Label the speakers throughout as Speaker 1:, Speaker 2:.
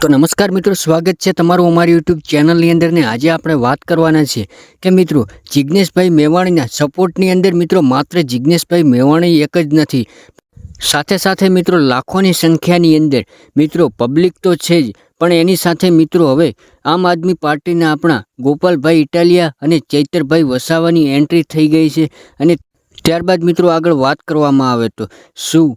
Speaker 1: તો નમસ્કાર મિત્રો, સ્વાગત છે તમારું અમારી યુટ્યુબ ચેનલની અંદર ને આજે આપણે વાત કરવાના છે કે મિત્રો જિજ્ઞેશભાઈ મેવાણીના સપોર્ટની અંદર મિત્રો માત્ર જિજ્ઞેશભાઈ મેવાણી એક જ નથી. સાથે સાથે મિત્રો, લાખોની સંખ્યાની અંદર મિત્રો પબ્લિક તો છે જ, પણ એની સાથે મિત્રો હવે આમ આદમી પાર્ટીના આપણા ગોપાલભાઈ ઇટાલિયા અને ચૈતરભાઈ વસાવાની એન્ટ્રી થઈ ગઈ છે અને ત્યારબાદ મિત્રો આગળ વાત કરવામાં આવે તો શું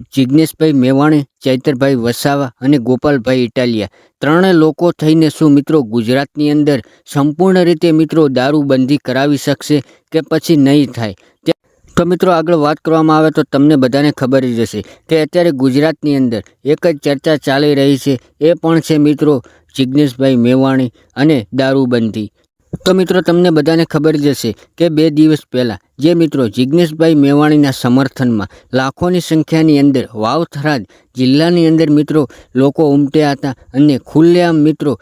Speaker 1: જિજ્ઞેશભાઈ મેવાણી, ચૈતરભાઈ વસાવા અને ગોપાલભાઈ ઇટાલિયા. ત્રણે લોકો થઈને શું મિત્રો ગુજરાતની અંદર સંપૂર્ણ રીતે મિત્રો દારૂબંધી કરાવી શકશે કે પછી નહીં થાય? તે- મિત્રો આગળ વાત કરવામાં આવે તો તમને બધાને ખબર જ હશે કે અત્યારે ગુજરાતની અંદર એક જ ચર્ચા ચાલી રહી છે. એ પણ છે મિત્રો જિજ્ઞેશભાઈ મેવાણી અને દારૂબંધી. તો મિત્રો, તમને બધાને ખબર જ હશે કે બે દિવસ પહેલાં જે મિત્રો જિજ્ઞેશભાઈ મેવાણીના સમર્થનમાં લાખોની સંખ્યાની અંદર વાવ થરાદ જિલ્લાની અંદર મિત્રો લોકો ઉમટ્યા હતા અને ખુલ્લેઆમ મિત્રો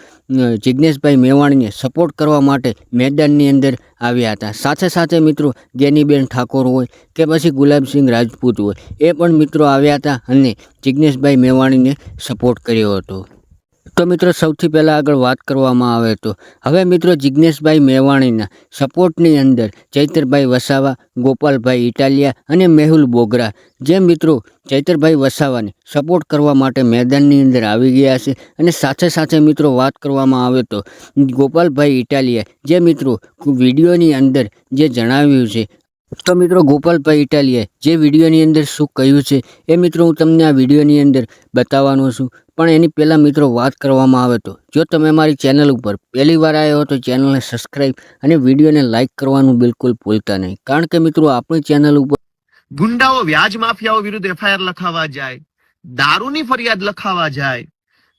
Speaker 1: જિજ્ઞેશભાઈ મેવાણીને સપોર્ટ કરવા માટે મેદાનની અંદર આવ્યા હતા. સાથે સાથે મિત્રો, ગેનીબેન ઠાકોર હોય કે પછી ગુલાબસિંહ રાજપૂત હોય, એ પણ મિત્રો આવ્યા હતા અને જિજ્ઞેશભાઈ મેવાણીને સપોર્ટ કર્યો હતો. તો મિત્રો સૌથી પહેલાં આગળ વાત કરવામાં આવે તો, હવે મિત્રો જિજ્ઞેશભાઈ મેવાણીના સપોર્ટની અંદર ચૈતરભાઈ વસાવા, ગોપાલભાઈ ઇટાલિયા અને મેહુલ બોગરા, જે મિત્રો ચૈતરભાઈ વસાવાને સપોર્ટ કરવા માટે મેદાનની અંદર આવી ગયા છે અને સાથે સાથે મિત્રો વાત કરવામાં આવે તો, ગોપાલભાઈ ઇટાલિયા જે મિત્રો વિડીયોની અંદર જે જણાવ્યું છે તો મિત્રો ગોપાલભાઈ ઇટાલિયાએ જે વિડીયોની અંદર શું કહ્યું છે એ મિત્રો હું તમને આ વિડીયોની અંદર બતાવવાનો છું. પણ એની પહેલાં મિત્રો વાત કરવામાં આવે તો જો તમે મારી ચેનલ ઉપર પહેલી વાર આવ્યો તો ચેનલને સબસ્ક્રાઈબ અને વિડીયોને લાઇક કરવાનું બિલકુલ ભૂલતા નહીં. કારણ કે મિત્રો આપણી ચેનલ ઉપર
Speaker 2: ગુંડાઓ વ્યાજ માફિયાઓ વિરુદ્ધ એફઆઈઆર લખાવા જાય, દારૂની ફરિયાદ લખાવા જાય,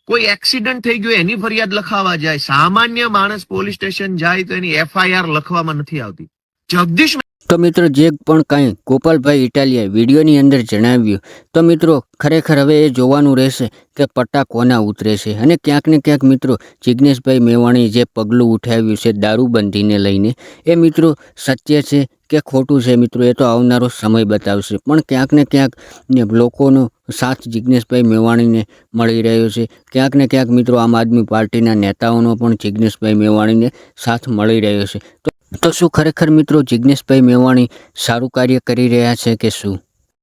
Speaker 2: કોઈ એક્સિડન્ટ થઈ ગયો એની ફરિયાદ લખાવા જાય, સામાન્ય માણસ પોલીસ સ્ટેશન જાય તો એની એફઆઈઆર લખવામાં નથી આવતી. જગદીશ
Speaker 1: તો મિત્રો જે પણ કાંઈ ગોપાલભાઈ ઇટાલિયાએ વિડીયોની અંદર જણાવ્યું, તો મિત્રો ખરેખર હવે એ જોવાનું રહેશે કે પટ્ટા કોના ઉતરે છે અને ક્યાંક ને ક્યાંક મિત્રો જિજ્ઞેશભાઈ મેવાણી જે પગલું ઉઠાવ્યું છે દારૂબંધીને લઈને, એ મિત્રો સત્ય છે કે ખોટું છે મિત્રો એ તો આવનારો સમય બતાવશે. પણ ક્યાંક ને ક્યાંક લોકોનો સાથ જિજ્ઞેશભાઈ મેવાણીને મળી રહ્યો છે. ક્યાંક ને ક્યાંક મિત્રો આમ આદમી પાર્ટીના નેતાઓનો પણ જિજ્ઞેશભાઈ મેવાણીને સાથ મળી રહ્યો છે. તો તો શું ખરેખર મિત્રો જિજ્ઞેશભાઈ મેવાણી સારું કાર્ય કરી રહ્યા છે કે શું?